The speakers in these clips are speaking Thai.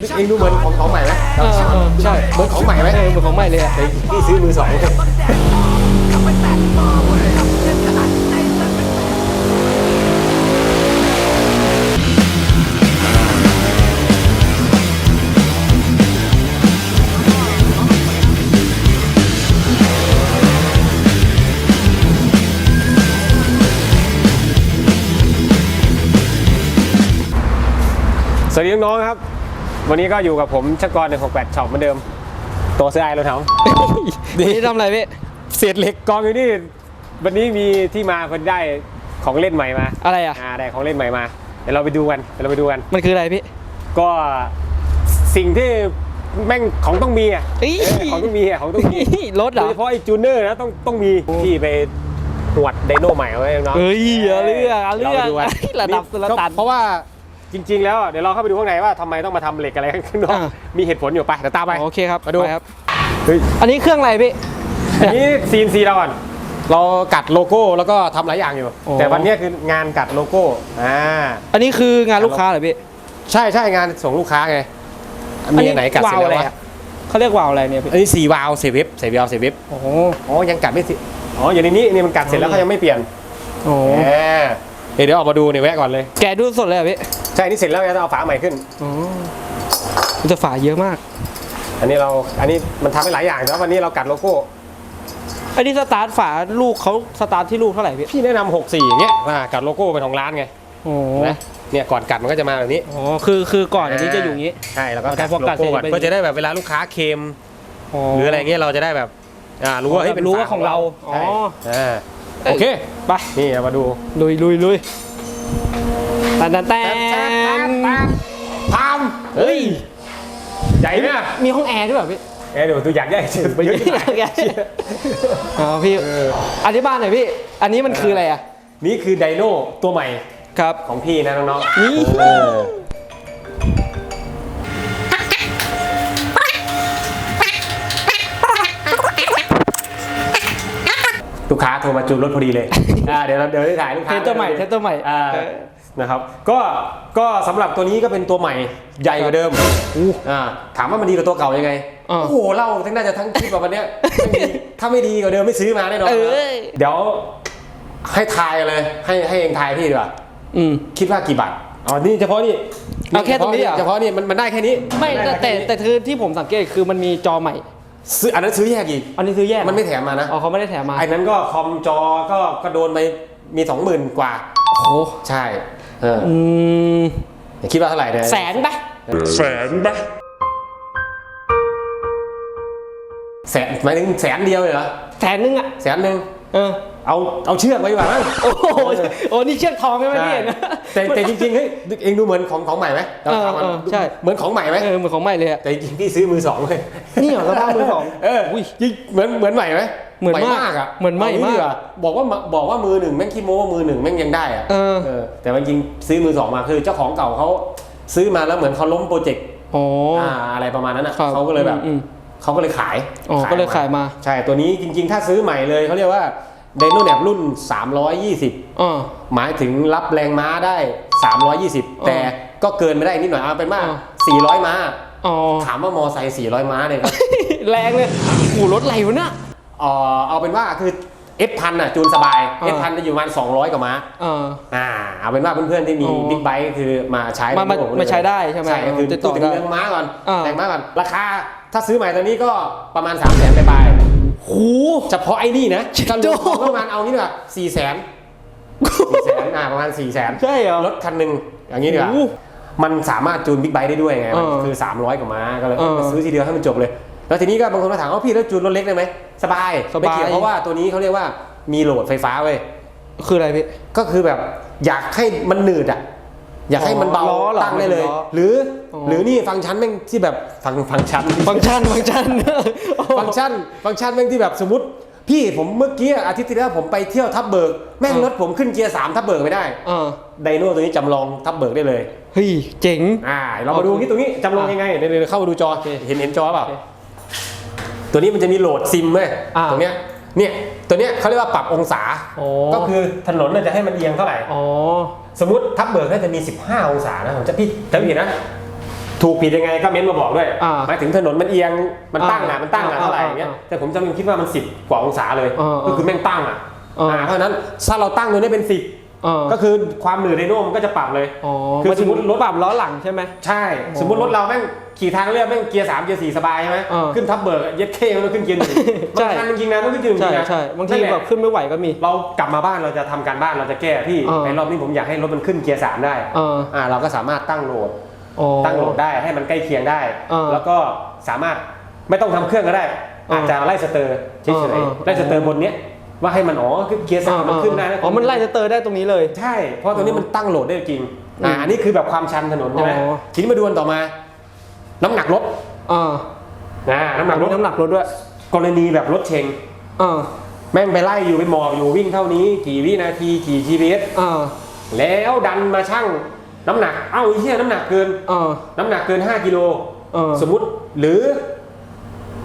เองดูเหมือนของของใหม่ไหมเออเออใช่เหมือนของใหม่ไหมเออเหมือนของใหม่เลยอะแต่พี่ซื้อมือสองเลยสวัสดีน้องๆครับ วันนี้ก็อยู่กับผมชักกรหนึ่งหกแปดช็อปเหมือนเดิม ตัวเสื้อไอ้รถเท้านี่ทำอะไรพี่ เศษเหล็กกองอยู่นี่ วันนี้มีที่มาเพิ่นได้ของเล่นใหม่มาอะไรอะ อ่าได้ของเล่นใหม่มา เดี๋ยวเราไปดูกันเดี๋ยวเราไปดูกัน มันคืออะไรพี่ ก็สิ่งที่แม่งของต้องมีอะอี๋เออของต้องมีอะของต้องมีรถเหรโดอยเฉพาะไอ้จูเนอร์นะต้องต้องมีที่ไปหวดไดโนใหม่เอาไว้น้องเฮ้ยเอาเรื่องเอาเรื่องไปดูกัน ระดับสุลต่านเพราะว่า จริง ๆ แล้วอะเดี๋ยวเราเข้าไปดูข้างในว่าทำไมต้องมาทำเหล็กอะไรข้างนอกอ่า มีเหตุผลอยู่ไปเดี๋ยวตามไป โอเคครับมาดู ไปครับ เฮ้ยอันนี้เครื่องอะไรพี่ อันนี้ซีนซีเราก่อนเรากัดโลโก้แล้วก็ทำหลายอย่างอยู่ โอ้ แต่วันนี้คืองานกัดโลโก้อ่า อันนี้คืองานลูกค้าเหรอพี่ใช่ใช่งานส่งลูกค้าไงมีอันไหนกัดเสร็จวาล์วแล้วอะไรวะอะเขาเรียกวาล์วอะไรเนี่ยพี่อันนี้สีวาล์วเซเวฟเซเวฟเซเวฟโอ้โหอ๋อยังกัดไม่สิอ๋ออย่างในนี้นี่มันกัดเสร็จแล้วเขายังไม่เปลี่ยนโอ้โหแหมเดี๋ยวเดี๋ยวออกมาดูเนี่ยแวะก่อนเลย แกะดูสดเลยเหรอพี่ ใช่นี่เสร็จแล้วจะเอาฝาใหม่ขึ้น อ๋อมันจะฝาเยอะมาก อันนี้เราอันนี้มันทำให้หลายอย่างแต่ว่าวันนี้เรากัดโลโก้ อันนี้สตาร์ทฝาลูกเขาสตาร์ทที่ลูกเท่าไหร่พี่พี่แนะนำ64อย่างเงี้ยอ่ากัดโลโก้เป็นของร้านไงโอ้โหนะเนี่ยก่อนกัดมันก็จะมาแบบนี้ อ๋อคือคือก่อนอันนี้จะอยู่อย่างนี้ ใช่แล้วก็แต่กัดพอโลกัดโก้ก่อนเสร็จเป็นเพื่อจะได้แบบเวลาลูกค้าเคลมหรืออะไรเงี้ยเราจะได้แบบอ่ารู้ว่าเฮ้ยเป็นรู้ฝว่าของเราอ๋อ ใช่อ่าโอเคไปนี่เอามาดูลุยลุยลุยแตนแตนแตน พามเฮ้ย ใหญ่เนี่ยมีห้องแอร์ด้วยเหรอพี่เอ้ยเดี๋ยวตัวอยากใหญ่สุดไปเยอะที่ไหนอ๋อพี่เอออธิบายหน่อยพี่ อันนี้มันคืออะไรอะ นี่คือไดโน่ตัวใหม่ครับของพี่นะน้องๆนี่เออลูกค้าโทรมาจูนรถพอดีเลย อ่าเดี๋ยวเราเดี๋ยวได้ถ่ายลูกเทค้าสตัวใหม่เทสตัวใหม่อ่าเออ นะครับก็ก็สำหรับตัวนี้ก็เป็นตัวใหม่ใหญ่กว่าเดิมอู้อ่าถามว่ามันดีกว่าตัวเก่ายังไงอ่า โอ้โหเล่าทั้งน่าจะทั้งคลิปแบบวันเนี้ยไม่ดีถ้าไม่ดีกว่าเดิมไม่ซื้อมาแน่นอนเอนะอเดี๋ยวให้ทายเลยให้ให้เองทายพี่ดีกว่าอืม คิดว่ากี่บาทอ๋อนี่เฉพาะนี่เอาแค่ตรงนี้เหรอ เฉพาะนี่มันมันได้แค่นี้ไม่แต่แต่แต่คือที่ผมสังเกตคือมันมีจอใหม่ ซื้ออันนั้นซื้อแยกอีกอันนี้ซื้อแยกมันไม่แถมมานะ อ๋อเขาไม่ได้แถมมาไอ้นั้นก็คอมจอก็ก็โดนไปมีสองหมื่นกว่า โอ้โห ใช่ เอออืมคิดว่าเท่าไหร่เนี่ยแสนปะแสนปะแสนหมายถึงแสนเดียวเลยเหรอแสนนึงอะแสนหนึ่งเออเอาเอาเชือกไว้ดีกว่ามั้งโอ้โหโอ้นี่เชือกทองใช่ไหมพี่ใช่เห็นนะแต่แต่จริงๆเฮ้ยเองดูเหมือนของของใหม่ไหมเออเออใช่เหมือนของใหม่ไหมเออเหมือนของใหม่เลยอะแต่จริงๆพี่ซื้อมือสองเลยนี่เหรอสภาพมือสองเอออุ้ยจริงเหมือนเหมือนใหม่ไหม เหมือนมากอะเหมือนใหม่เางี้มากดีว่บอกว่าบอกว่ามือหนึ่งแม่งขี้โม้ว่ามือหนึ่งแม่งยังได้อะเออเออแต่ว่าจริงซื้อมือสองมาคือเจ้าของเก่าเขาซื้อมาแล้วเหมือนเขาล้มโปรเจกต์อ๋ออ่าอะไรประมาณนั้นอะครับเขาก็เลยแบบอืมเขาก็เลยขายอ๋อก็เลยขายมา ใช่ตัวนี้จริง ๆ ถ้าซื้อใหม่เลยเขาเรียกว่าไดโนแนบรุ่น 320อ๋อหมายถึงรับแรงม้าได้ 320 แต่ก็เกินไม่ได้นิดหน่อยเอาเป็นว่าอ๋400 ม้าอ๋อถามว่ามอไซค์400 ม้าเนี่ยครับแรงเลยโอ้โหรถไหลวะน่ะ เอ่อเอาเป็นว่าคือ F พันอะจูนสบายอ่า F พันจะอยู่ประมาณ 200 กว่าม้าเออ อ่าเอาเป็นว่าเพื่อนๆที่มีอ๋อบิ๊กไบค์คือมาใช้มามาในพวกมาใช้ได้ใช่ไหมใช่ก็คือติดต่พูอดถึงได้เรื่องม้าก่อนอ่าแรงม้าก่อนราคาถ้าซื้อใหม่ตอนนี้ก็ประมาณ 3 0 0 0 0 0ไปลายโห ๆเฉพาะไอ้นี่นะเจ็ดก็รวมโจ้ของประมาณเอางี้ดีกว่า4 0 0 0 0 0 4 0 0 0 0อ่าประมาณ4 0 0 0 0 ใช่เหรอ รถคันหนึ่งอย่างนี้ดีกว่าโอ้มันสามารถจูนบิ๊กไบค์ได้ด้วยไงมันเออคือ 300 กว่าม้าก็เลยเออซื้อทีเดียวให้มันจบเลย แล้วทีนี้ก็บางคนมาถามว่าพี่แล้วจูนรถเล็กได้ไหมสบายสบาย ไม่เกี่ยวเพราะว่าตัวนี้เขาเรียกว่ามีโหลดไฟฟ้าเว้ยคืออะไรพี่ ก็คือแบบอยากให้มันหนืดอะ อยากให้มันเบาล้อเหรอตั้งได้เลยล้อหรือออ หรือนี่ฟังก์ชันแม่งที่แบบฟังฟังก์ชัน ฟังก์ชันฟังก์ชัน ฟังก์ชันฟังก์ชันแม่งที่แบบสมมติ พี่ผมเมื่อกี้อาทิตย์ที่แล้วผมไปเที่ยวทับเบิกแม่งรถผมขึ้นเกียร์สามทับเบิกไม่ได้เออไดโน่ตัวนี้จำลองทับเบิกได้เลย เฮ้ยเจ๋ง อ่าเรามาดูที่ตรงนี้จำลองยังไงเดี๋ยวเดี๋ยวเข้ามาดูจอเห็นเห็นจอเปล่าโอเค ตัวนี้มันจะมีโหลดซิมเว้ยอ่า ตรงเนี้ยเนี่ยตัวเนี้ยเขาเรียกว่าปรับองศา โอ้ก็คือถนนน่ะจะให้มันเอียงเท่าไหร่ อ๋อ สมมติทับเบิกน่าจะมี 15 องศานะผมจะพี่จำผิดนะ ถูกผิดยังไงก็เม้นมาบอกด้วยอ่าหมายถึงถนนมันเอียงมันตั้งอะอ่ามันตั้งอะอ่าเท่าไหร่อย่างเงี้ยอ่าแต่ผมจำเป็นคิดว่ามันสิบกว่าองศาเลย อ่าก็คือแม่งตั้งอะอ่า อ่าเพราะฉะนั้นถ้าเราตั้งตัวนี้เป็นสิบเออก็คือความหนืดในโน้มมันก็จะปรับเลย อ๋อคือมาถึงสมมุติรถ ปรับล้อหลังใช่ไหม ใช่ สมมติรถเราแม่ง ขี่ทางเรียบแม่งเกียร์สามเกียร์สี่สบายใช่ไหมเออ ขึ้นทับเบิกเย็ดเคมันต้องขึ้นเกียร์หนึ่งใช่บางคันจริงๆนะต้องขึ้นเกียร์หนึ่งใช่จริงๆนะใช่บางทีนั่นหละแบบขึ้นไม่ไหวก็มี เรากลับมาบ้านเราจะทำการบ้านเราจะแก้พี่เออในรอบนี้ผมอยากให้รถมันขึ้นเกียร์สามได้เอออ่าเราก็สามารถตั้งโหลด อ๋อ ตั้งโหลดได้ให้มันใกล้เคียงได้เออแล้วก็สามารถไม่ต้องทำเครื่องก็ได้เออออาจจะไล่สเตอร์เฉเออยเออๆไล่สเตอร์บนเนี้ยว่าให้มันอ๋อคือเกียร์สามมันขึ้นได้นะอ๋อมันไล่สเตอร์ได้ตรงนี้เลย ใช่เพราะตัวนี้มันตั้งโหลดได้จริงอืมอ่าอันนี้คือแบบความชันถนนใช่ไหมอ๋อ ทีนี้มาดูกันต่อมา น้ำหนักรถเออนะน้ำหนักรถน้ำหนักรถด้วย กรณีแบบรถเชงเออแม่งไปไล่อยู่ไปหมอบอยู่วิ่งเท่านี้ กี่วินาทีกี่ GPS เออแล้วดันมาชั่งน้ำหนัก เอ้าไอ้เหี้ยน้ำหนักเกินเออน้ำหนักเกิน 5กิโลเออสมมุติหรือ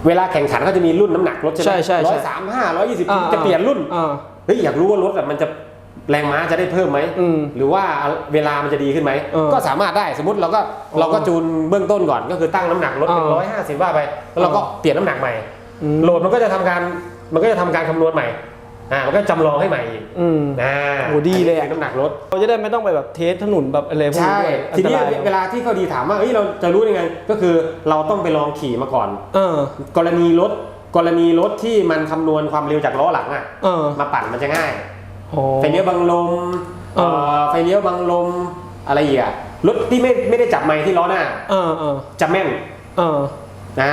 เวลาแข่งขันเขาจะมีรุ่นน้ำหนักรถใช่ไหมใช่ใช่ใช่ร้อยสามห้าร้อยยี่สิบอ่าจะเปลี่ยนรุ่นอ่าเฮ้ยอยากรู้ว่ารถอะมันจะ แรงม้าจะได้เพิ่มไหมอืมหรือว่าเวลามันจะดีขึ้นไหมเออก็สามารถได้สมมติเราก็อ๋อเราก็จูนเบื้องต้นก่อนก็คือตั้งน้ำหนักรถเป็นเออร้อยห้าสิบว่าไป แล้วเราก็เปลี่ยนน้ำหนักใหม่อืม โหลดมันก็จะทำการมันก็จะทำการคำนวณใหม่อ่ามันก็จำลองให้ใหม่อีกอืม อ่าโหดีเลยอะ ป็นน้ำหนักรถ เราจะได้ไม่ต้องไปแบบเทสถนนแบบอะไรพวกนี้ใช่ ด้วยอัทีนตนี้รายเวลาที่เขาดีถามว่าเฮ้ยเราจะรู้ยังไง ก็คือเราต้องไปลองขี่มาก่อน เออ กรณีรถกรณีรถที่มันคำนวณความเร็วจากล้อหลังอะเออ มาปั่นมันจะง่ายอ๋อ ไฟเลี้ยวบังลมเออเอ่อไฟเลี้ยวบังลมอะไรอีกอะรถที่ไม่ไม่ได้จับไม้ที่ล้อหน้าเออเออจะแม่นเอออ่า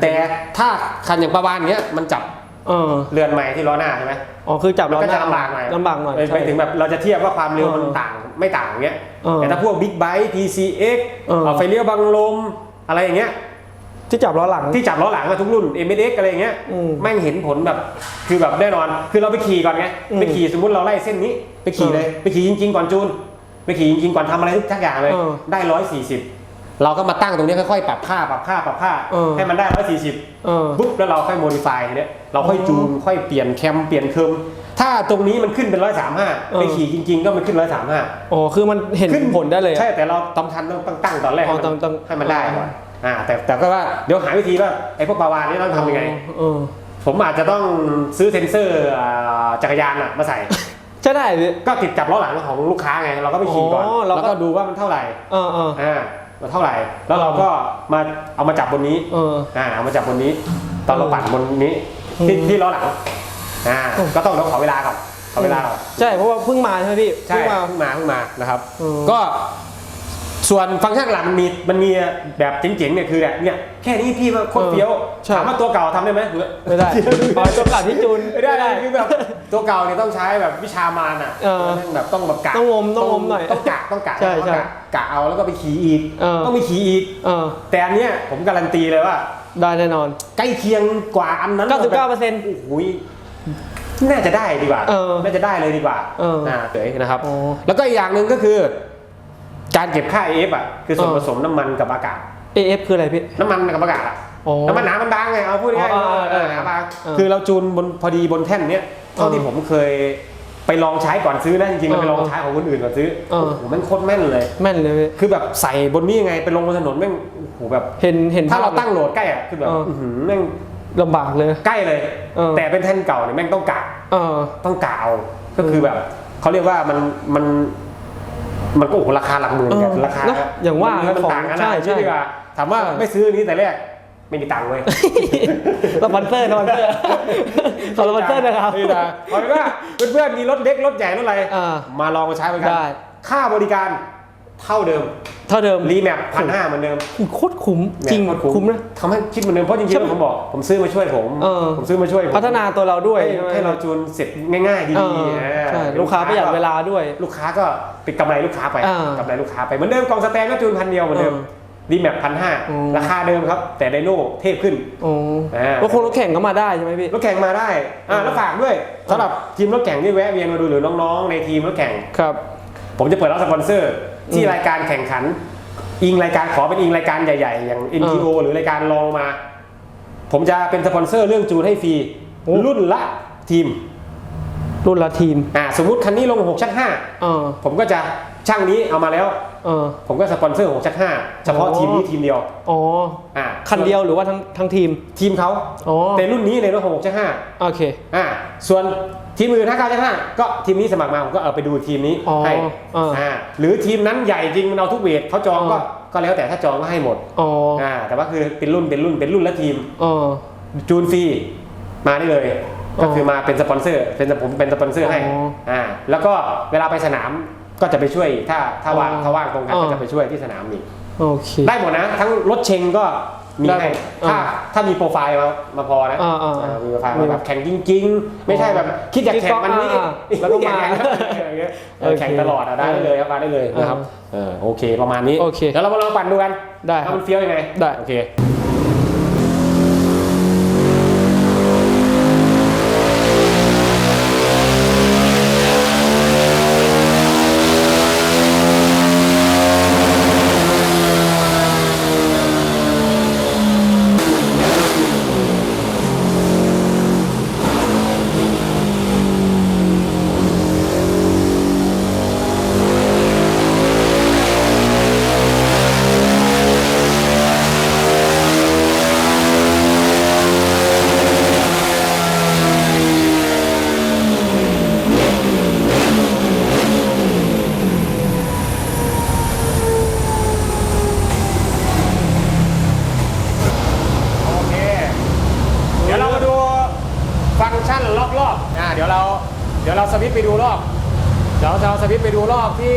แต่ถ้าคันอย่างประวานเนี้ยมันจับเออเรือนไม้ที่ล้อหน้าใช่ไหมอ๋อคือจับมันล้อก็หจะน้าลำบากหน่อยลำบากหน่อยไปใช่ไปถึงแบบเราจะเทียบว่าความเร็วมันเออต่างไม่ต่างอย่างเงี้ยเออแต่ถ้าพวกบิ๊กไบค์ PCX เออเอาไฟเลี้ยวบังลมอะไรอย่างเงี้ย ที่จับล้อหลัง ที่จับล้อหลังมาทุกรุ่น m s x อะไรอย่างเงี้ยอืมแม่งเห็นผลแบบคือแบบแน่นอน คือเราไปขี่ก่อนไงอืมไปขี่สมมติเราไล่เส้นนี้ ไปขี่เออเลย ไปขี่จริง ๆ ก่อนจูน ไปขี่จริงๆก่อนทำอะไรทุกอย่างเลย เออได้ร้อยสี่สิบเราก็มาตั้งตรงนี้ค่อยๆปรับค่าปรับค่าปรับค่าเออ ให้มันได้ร้อยสี่สิบ เออ ปุ๊บแล้วเราค่อยโมดิฟายทีเนี้ยเราค่อยอ๋อจูนค่อยเปลี่ยนแคมเปลี่ยนเคิร์มถ้าตรงนี้มันขึ้นเป็นร้อยสามห้าเออ ไปขี่จริง ๆ ก็มันขึ้นร้อยสามห้าอ๋อคือมันเห็นผลได้เลยอะ ใช่แต่เราตำคัญต้องต้องตั้งตอนแรกอ๋อให้ต้มัองนต้องให้มันได้ก่อน อ่าแต่แต่ก็ว่าเดี๋ยวหาวิธีว่าไอ้พวกปลาวานนี่ต้องทำยังไง เออผมอาจจะต้องซื้อเซ็นเซอร์อ่าจักรยานอะมาใส่ใช่ได้พี่ ก็ติดจับล้อหลังของลูกค้าไง เราก็ไปขี่ก่อน อ๋อเราก็ แล้วก็ดูว่ามันเท่าไหร่ เออเออ อ่ามันเท่าไหร่ แล้วเราก็มาเอามาจับบนนี้ เออ อ่าเอามาจับบนนี้ ตอนเราปั่นบนนี้ที่อืม ที่ล้อหลัง อ่าอืมก็ต้องต้องขอเวลาก่อนขอเวลาก่อน ใช่เพราะว่าเพิ่งมาใช่ไหมพี่ใช่เพิ่งมา เพิ่งมาเพิ่งมานะครับอืมก็ ส่วนฟังก์ชันหลักมันมีมันมีแบบเจ๋งๆเนี่ยคือแบบเนี่ยแค่นี้พี่ว่าโคตรเฟี้ยวใช่ ถามว่าตัวเก่าทำได้ไหมไม่ได้อ๋อตัวเก่าที่จูน ไม่ได้คือแบบตัวเก่าเนี่ยต้องใช้แบบวิชามารอะเออแบบต้องแบบกะต้องงมต้องงมหน่อยต้องกะต้องกะใช่ใช่ต้องกะกะเอาแล้วก็ไปขี่อีกเออ ต้องไปขี่อีกเออแต่อันเนี้ยผมการันตีเลยว่า ได้แน่นอน ใกล้เคียงกว่าอันนั้น99เปอร์เซ็นต์โอ้โหน่าจะได้ดีกว่า เออน่าจะได้เลยดีกว่าเออ น่าเฉยนะครับอ๋อแล้วก็อีกอย่างหนึ่งก็คือ การเก็บค่า AF อะคือส่วนเออผสมน้ำมันกับอากาศ AF คืออะไรพี่ น้ำมันกับอากาศอะอ๋อน้ำมันหนามันบางไงเอาพูดง่ายอ๋อเออๆเอเอออหนาบางเออคือเราจูนบนพอดีบนแท่นเนี้ยเท่าที่เออผมเคยไปลองใช้ก่อนซื้อนะจริงๆเราไปเออลองใช้ของคนอื่นก่อนซื้อเออโอ้โหแม่งโคตรแม่นเลย แม่นเลยพี่คือแบบใส่บนนี้ยังไงไปลงบนถนนแม่งโอ้โหแบบ เห็นเห็นถ้าเราภพตั้งโหลดใกล้อะคือแบบเอออื้ อหือแม่งลำบากเลย ใกล้เลย เออ แต่เป็นแท่นเก่าเนี่ยแม่งต้องกะเออ ต้องกะเอาก็คือแบบเขาเรียกว่ามันมัน มันก็โอ้โหราคาหลักหมื่นกันเออราคานะอย่างว่ามันของต่างกันนะใช่ใช่นี่ดีกว่าถามว่าใช่ ไม่ซื้ออันนี้แต่แรกไม่มีตังค์เลย สปอนเซอร์สปอนเซอร์ขอสปอนเซอร์นะครับ นี่นะเอาเป็นว่าเพื่อนๆมีรถเล็กรถใหญ่รถอะไรอ่ามาลองมาใช้บริการได้ค่าบริการ เท่าเดิม เท่าเดิมรีแมปพันห้าเหมือนเดิมโคตรคุ้มจริงเนี่ยคุ้มนะทำให้คิดเหมือนเดิมเพราะจริงใช่ๆผมบอกผมซื้อมาช่วยผมเออผมซื้อมาช่วยผมพัฒนาตัวเราด้วยให้ใช่ไหมให้เราจูนเสร็จง่ายๆเอดีอๆอ่าใช่ลูกค้าประหยัดเวลาด้วย ลูกค้าก็เป็นกำไรลูกค้าไปอ่ากำไรลูกค้าไปเหมือนเดิมกล่องสแตนก็จูนพันเดียวเหมือนเดิมเออรีแมปพันห้าอืมราคาเดิมครับ แต่ไดโน่เทพขึ้นโอ้อ่าแล้วคนรถแข่งก็มาได้ใช่ไหมพี่รถแข่งมาได้อ่าเออแล้วฝากด้วยสำหรับทีมรถแข่งที่แวะเวียนมาดูหรือน้องๆในทีมรถแข่งครับ ผมจะเปิดรับสปอนเซอร์ ที่อืมรายการแข่งขัน อิงรายการขอเป็นอิงรายการใหญ่ๆ อย่าง NTO หรือรายการรองมา ผมจะเป็นสปอนเซอร์เรื่องจูนให้ฟรีโอ้รุ่นละทีม รุ่นละทีมอ่าสมมุติคันนี้ลง6ช่างเออ5ผมก็จะช่างนี้เอามาแล้วเออผมก็สปอนเซอร์หกชักห้าเฉพาะอ๋อทีมนี้ทีมเดียวอ๋ออ่าคันเดียวหรือว่าทั้งทั้งทีมทีมเขาอ๋อในรุ่นนี้ในรุ่นหกชักห้าโอเคอ่าส่วน ทีมอื่นถ้าเก้าชักห้าก็ทีมนี้สมัครมาผมก็เอาไปดูทีมนี้อ๋อให้อ่าอ่าหรือทีมนั้นใหญ่จริงมันเอาทุกเวทเขาจองก็อ๋อก็แล้วแต่ถ้าจองก็ให้หมดอ๋ออ่าแต่ว่าคือเป็นรุ่นเป็นรุ่นเป็นรุ่นละทีม อ๋อ จูนฟรีมาได้เลย อ๋อก็คือมาเป็นสปอนเซอร์เป็นผมเป็นสปอนเซอร์ให้อ๋ออ่าแล้วก็เวลาไปสนามก็จะไปช่วยถ้าถ้าว่างอ๋อถ้าว่างตรงกันอ๋อ ก็จะไปช่วยที่สนามอีกโอเค ได้หมดนะ ทั้งรถเชงก็ มีได้ให้หมดถ้าอ่าถ้ามีโปรไฟล์มามาพอนะอ่าอ่าอ่ามีโปรไฟล์มีมาแบบแข่งจริง ๆ ไม่ใช่แบบคิดอยากแข่งมันนี่อ่าแล้วก็มาอยแข่งอย่างเงี้ยเออโอเคแข่งตลอดอะได้เลยครับมาได้เลยนะครับเออโอเคประมาณนี้โอเคเดี๋ยวเรามาลองปั่นดูกันได้ครับว่ามันเฟี้ยวยังไงได้โอเค โอเค เดี๋ยวเรามาดูฟังก์ชันรอบๆอ่าเดี๋ยวเรา เดี๋ยวเราสวิตช์ไปดูรอบ เดี๋ยวเราสวิตช์ไปดูรอบที่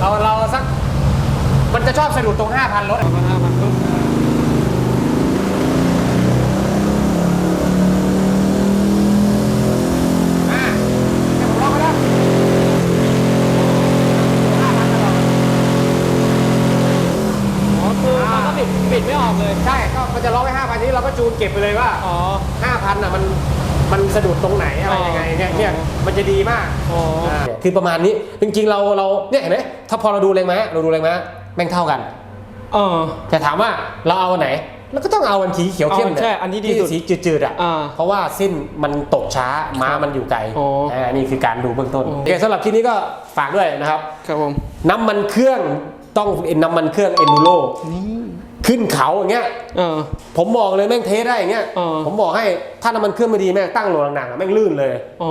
เราเราสัก มันจะชอบสะดุดตรง 5,000รถอะห้าพันปุ๊บอ่าเดี๋ยวผมลองไปแล้ว5,000ตลอดอ๋อคือมันก็ปิดปิดไม่ออกเลย ใช่ ก็มันจะล็อกไว้5,000นี้เราก็จูนเก็บไปเลยว่า อ๋อ5,000อะมัน มันสะดุดตรงไหนอะไรยังไงเนี่ยเนี่ยมันจะดีมากอ๋อคือประมาณนี้จริงๆเราเราเนี่ยเห็นไหมถ้าพอเราดูแรงม้าเราดูแรงม้าแม่งเท่ากัน เออ แต่ถามว่าเราเอาอันไหนเราก็ต้องเอาอันสีเขียวเข้มเอาใช่อันที่ดีสุดสีจืดๆอะอ่าเพราะว่าเส้นมันตกช้าม้ามันอยู่ไกลอ๋ออ่านี่คือการดูเบื้องต้นอ๋อโอเคสำหรับที่นี้ก็ฝากด้วยนะครับ ครับผม น้ำมันเครื่องต้องเป็นน้ำมันเครื่องเอนดูโรนี่ ขึ้นเขาอย่างเงี้ยเออ ผมบอกเลยแม่งเทสได้อย่างเงี้ยอ๋อ ผมบอกให้ถ้าน้ำมันเครื่องไม่ดีแม่งตั้งโหลหนักๆอะแม่งลื่นเลย อ๋อ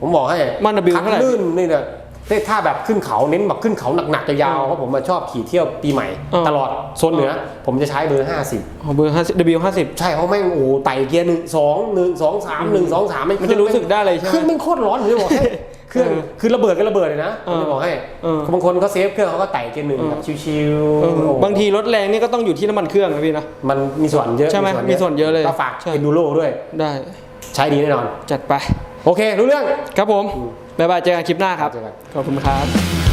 ผมบอกให้มัน W คันเท่าไหร่ลื่นนี่เนี่ยแต่ถ้าแบบขึ้นเขาเน้นแบบขึ้นเขาหนักๆยาวๆเพราะผมมาชอบขี่เที่ยวปีใหม่อ๋อตลอดโซนเหนือ ผมจะใช้เบอร์ 50 อ๋อเบอร์ห้าสิบ W ห้าสิบ ใช่เพราะแม่งโอ้โหไต่เกียร์หนึ่งสองหนึ่งสองสามหนึ่งสองสามมันจะรู้สึกได้เลยใช่ไหมเครื่องแม่งโคตรร้อนผมจะบอกให้ เครื่องเออคือระเบิดก็ระเบิดเลยนะผเออมจะบอกให้เออบางคนเขาเซฟเครื่องเขาก็ไต่เกียร์หนึ่งเออแบบชิวเออๆโอ้โหบางทีรถแรงนี่ก็ต้องอยู่ที่น้ำมันเครื่องนะพี่นะมันมีส่วนเยอะใช่ไหมมีส่วนเยอะเลยก็ฝากใช่เอนดูโรด้วยได้ใช้ดีแน่นอน จัดไป โอเค รู้เรื่องครับผมบ๊ายบายเจอกันคลิปหน้าครับเจอกันขอบคุณครับ